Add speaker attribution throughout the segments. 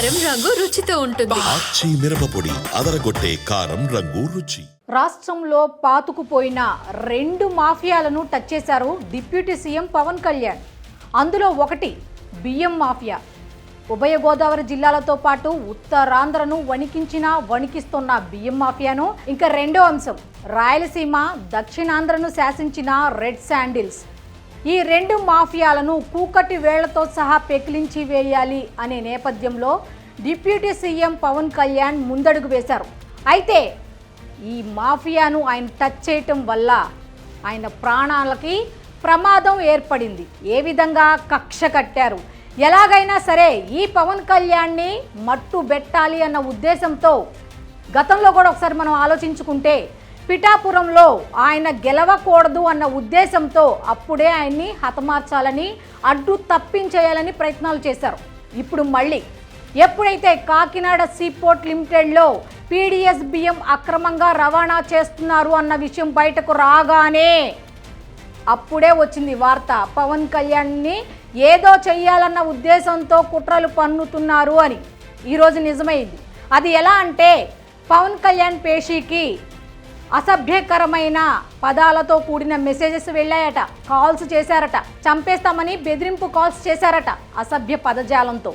Speaker 1: కారం రంగు రుచితో ఉంటుంది.
Speaker 2: మిరపపొడి అదరగొట్టే కారం రంగు రుచి.
Speaker 3: రాష్ట్రంలో పాతుకుపోయిన రెండు మాఫియాలను టచ్ చేశారు డిప్యూటీ సీఎం పవన్ కళ్యాణ్. అందులో ఒకటి బియ్యం మాఫియా. ఉభయ గోదావరి జిల్లాలతో పాటు ఉత్తరాంధ్రను వణికించిన వణికిస్తున్న బియ్యం మాఫియాను. ఇంకా రెండో అంశం రాయలసీమ దక్షిణాంధ్రను శాసించిన రెడ్ శాండిల్స్. ఈ రెండు మాఫియాలను కూకటి వేళ్ళతో సహా పెకిలించి వేయాలి అనే నేపథ్యంలో డిప్యూటీ సీఎం పవన్ కళ్యాణ్ ముందడుగు వేశారు. అయితే ఈ మాఫియాను ఆయన టచ్ చేయటం వల్ల ఆయన ప్రాణాలకి ప్రమాదం ఏర్పడింది. ఏ విధంగా కక్ష కట్టారు? ఎలాగైనా సరే ఈ పవన్ కళ్యాణ్ని మట్టు పెట్టాలి అన్న ఉద్దేశంతో గతంలో కూడా ఒకసారి మనం ఆలోచించుకుంటే పిఠాపురంలో ఆయన గెలవకూడదు అన్న ఉద్దేశంతో అప్పుడే ఆయన్ని హతమార్చాలని అడ్డు తప్పించేయాలని ప్రయత్నాలు చేశారు. ఇప్పుడు మళ్ళీ ఎప్పుడైతే కాకినాడ సీపోర్ట్ లిమిటెడ్లో పీడిఎస్ బియ్యం అక్రమంగా రవాణా చేస్తున్నారు అన్న విషయం బయటకు రాగానే అప్పుడే వచ్చింది వార్త. పవన్ కళ్యాణ్ని ఏదో చెయ్యాలన్న ఉద్దేశంతో కుట్రలు పన్నుతున్నారు అని. ఈరోజు నిజమైంది. అది ఎలా అంటే పవన్ కళ్యాణ్ పేషీకి అసభ్యకరమైన పదాలతో కూడిన మెసేజెస్ వెళ్ళాయట కాల్స్ చేశారట చంపేస్తామని బెదిరింపు కాల్స్ చేశారట అసభ్య పదజాలంతో.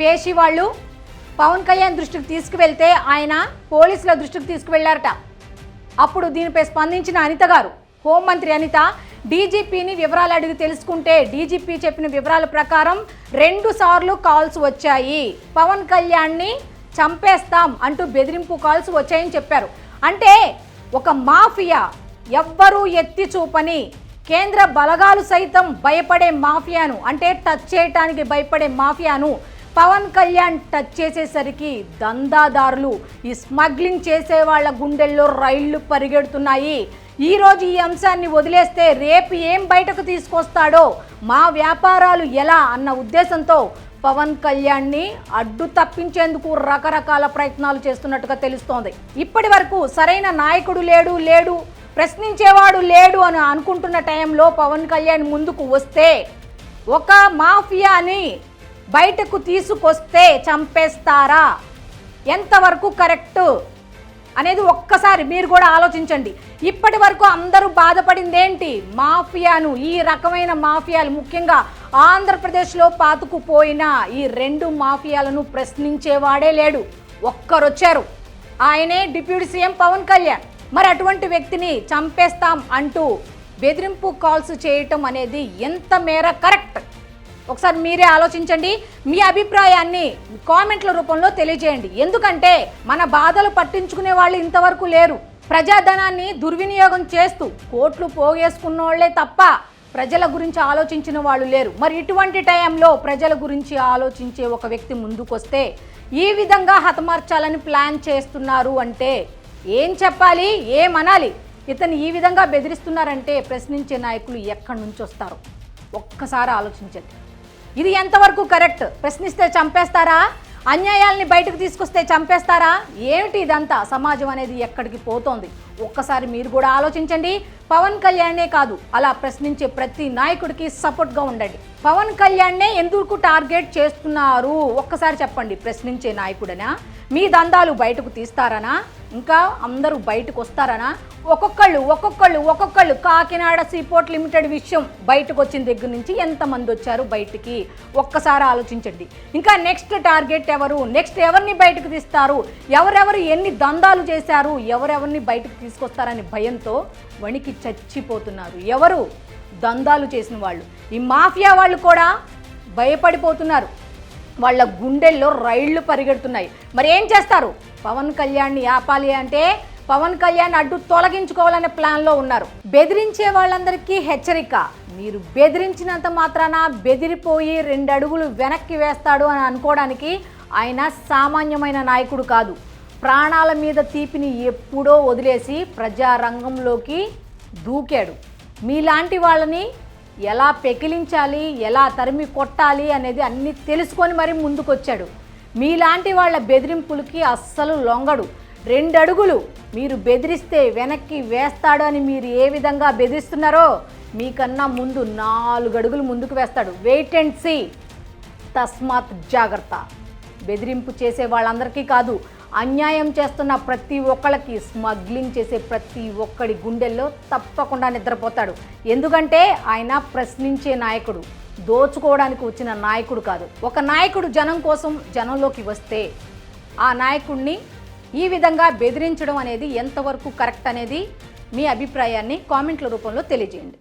Speaker 3: పేషి వాళ్ళు పవన్ కళ్యాణ్ దృష్టికి తీసుకువెళ్తే ఆయన పోలీసుల దృష్టికి తీసుకువెళ్ళారట. అప్పుడు దీనిపై స్పందించిన అనిత గారు హోంమంత్రి అనిత డీజీపీని వివరాలు అడిగి తెలుసుకుంటే డీజీపీ చెప్పిన వివరాల ప్రకారం రెండు సార్లు కాల్స్ వచ్చాయి. పవన్ కళ్యాణ్ని చంపేస్తాం అంటూ బెదిరింపు కాల్స్ వచ్చాయని చెప్పారు. అంటే ఒక మాఫియా ఎవ్వరూ ఎత్తి చూపని కేంద్ర బలగాలు సైతం భయపడే మాఫియాను అంటే టచ్ చేయటానికి భయపడే మాఫియాను పవన్ కళ్యాణ్ టచ్ చేసేసరికి దందాదారులు ఈ స్మగ్లింగ్ చేసే వాళ్ళ గుండెల్లో రైళ్ళు పరిగెడుతున్నాయి. ఈరోజు ఈ అంశాన్ని వదిలేస్తే రేపు ఏం బయటకు తీసుకొస్తాడో మా వ్యాపారాలు ఎలా అన్న ఉద్దేశంతో పవన్ కళ్యాణ్ని అడ్డు తప్పించేందుకు రకరకాల ప్రయత్నాలు చేస్తున్నట్టుగా తెలుస్తోంది. ఇప్పటి వరకు సరైన నాయకుడు లేడు లేడు ప్రశ్నించేవాడు లేడు అని అనుకుంటున్న టైంలో పవన్ కళ్యాణ్ ముందుకు వస్తే ఒక మాఫియాని బయటకు తీసుకొస్తే చంపేస్తారా? ఎంతవరకు కరెక్ట్? అనేది ఒక్కసారి మీరు కూడా ఆలోచించండి. ఇప్పటి వరకు అందరూ బాధపడింది ఏంటి మాఫియాను ఈ రకమైన మాఫియాలు. ముఖ్యంగా ఆంధ్రప్రదేశ్లో పాతుకుపోయిన ఈ రెండు మాఫియాలను ప్రశ్నించేవాడే లేడు. ఒక్కరొచ్చారు. ఆయనే డిప్యూటీ సీఎం పవన్ కళ్యాణ్. మరి అటువంటి వ్యక్తిని చంపేస్తాం అంటూ బెదిరింపు కాల్స్ చేయటం అనేది ఎంత మేర కరెక్ట్? ఒకసారి మీరే ఆలోచించండి. మీ అభిప్రాయాన్ని కామెంట్ల రూపంలో తెలియజేయండి. ఎందుకంటే మన బాధలు పట్టించుకునే వాళ్ళు ఇంతవరకు లేరు. ప్రజాధనాన్ని దుర్వినియోగం చేస్తూ కోట్లు పోగేసుకున్నోళ్ళే తప్ప ప్రజల గురించి ఆలోచించిన వాళ్ళు లేరు. మరి ఇటువంటి టైంలో ప్రజల గురించి ఆలోచించే ఒక వ్యక్తి ముందుకొస్తే ఈ విధంగా హతమార్చాలని ప్లాన్ చేస్తున్నారు అంటే ఏం చెప్పాలి? ఏమనాలి ఇతను ఈ విధంగా బెదిరిస్తున్నారంటే ప్రశ్నించే నాయకులు ఎక్కడి నుంచి వస్తారు ఒక్కసారి ఆలోచించండి. ఇది ఎంతవరకు కరెక్ట్? ప్రశ్నిస్తే చంపేస్తారా? అన్యాయాల్ని బయటకు తీసుకొస్తే చంపేస్తారా? ఏమిటి ఇదంతా? సమాజం అనేది ఎక్కడికి పోతోంది? ఒక్కసారి మీరు కూడా ఆలోచించండి. పవన్ కళ్యాణే కాదు అలా ప్రశ్నించే ప్రతి నాయకుడికి సపోర్ట్గా ఉండండి. పవన్ కళ్యాణ్నే ఎందుకు టార్గెట్ చేస్తున్నారు? ఒక్కసారి చెప్పండి ప్రశ్నించే నాయకుడనా? మీ దందాలు బయటకు తీస్తారనా? ఇంకా అందరూ బయటకు వస్తారనా? ఒక్కొక్కళ్ళు ఒక్కొక్కళ్ళు ఒక్కొక్కళ్ళు కాకినాడ సీపోర్ట్ లిమిటెడ్ విషయం బయటకు వచ్చిన దగ్గర నుంచి ఎంతమంది వచ్చారు బయటికి? ఒక్కసారి ఆలోచించండి. ఇంకా నెక్స్ట్ టార్గెట్ ఎవరు? నెక్స్ట్ ఎవరిని బయటకు తీస్తారు? ఎవరెవరు ఎన్ని దందాలు చేశారు? ఎవరెవరిని బయటకు తీసుకొస్తారని భయంతో వణికి చచ్చిపోతున్నారు. ఎవరు? దందాలు చేసిన వాళ్ళు. ఈ మాఫియా వాళ్ళు కూడా భయపడిపోతున్నారు. వాళ్ళ గుండెల్లో రైళ్ళు పరిగెడుతున్నాయి. మరి ఏం చేస్తారు? పవన్ కళ్యాణ్ని ఆపాలి అంటే పవన్ కళ్యాణ్ అడ్డు తొలగించుకోవాలనే ప్లాన్లో ఉన్నారు. బెదిరించే వాళ్ళందరికీ హెచ్చరిక. మీరు బెదిరించినంత మాత్రాన బెదిరిపోయి రెండు అడుగులు వెనక్కి వేస్తాడు అని అనుకోవడానికి ఆయన సామాన్యమైన నాయకుడు కాదు. ప్రాణాల మీద తీపిని ఎప్పుడో వదిలేసి ప్రజారంగంలోకి దూకాడు. మీలాంటి వాళ్ళని ఎలా పెకిలించాలి ఎలా తరిమి కొట్టాలి అనేది అన్ని తెలుసుకొని మరి ముందుకొచ్చాడు. మీలాంటి వాళ్ళ బెదిరింపులకి అస్సలు లొంగడు. రెండు అడుగులు మీరు బెదిరిస్తే వెనక్కి వేస్తాడు అని మీరు ఏ విధంగా బెదిరిస్తున్నారో మీకన్నా ముందు నాలుగు అడుగులు ముందుకు వేస్తాడు. వెయిట్ అండ్ సీ తస్మాత్ జాగ్రత్త. బెదిరింపు చేసే వాళ్ళందరికీ కాదు అన్యాయం చేస్తున్న ప్రతి ఒక్కళ్ళకి స్మగ్లింగ్ చేసే ప్రతి ఒక్కడి గుండెల్లో తప్పకుండా నిద్రపోతాడు. ఎందుకంటే ఆయన ప్రశ్నించే నాయకుడు దోచుకోవడానికి వచ్చిన నాయకుడు కాదు. ఒక నాయకుడు జనం కోసం జనంలోకి వస్తే ఆ నాయకుడిని ఈ విధంగా బెదిరించడం అనేది ఎంతవరకు కరెక్ట్ అనేది మీ అభిప్రాయాన్ని కామెంట్ల రూపంలో తెలియజేయండి.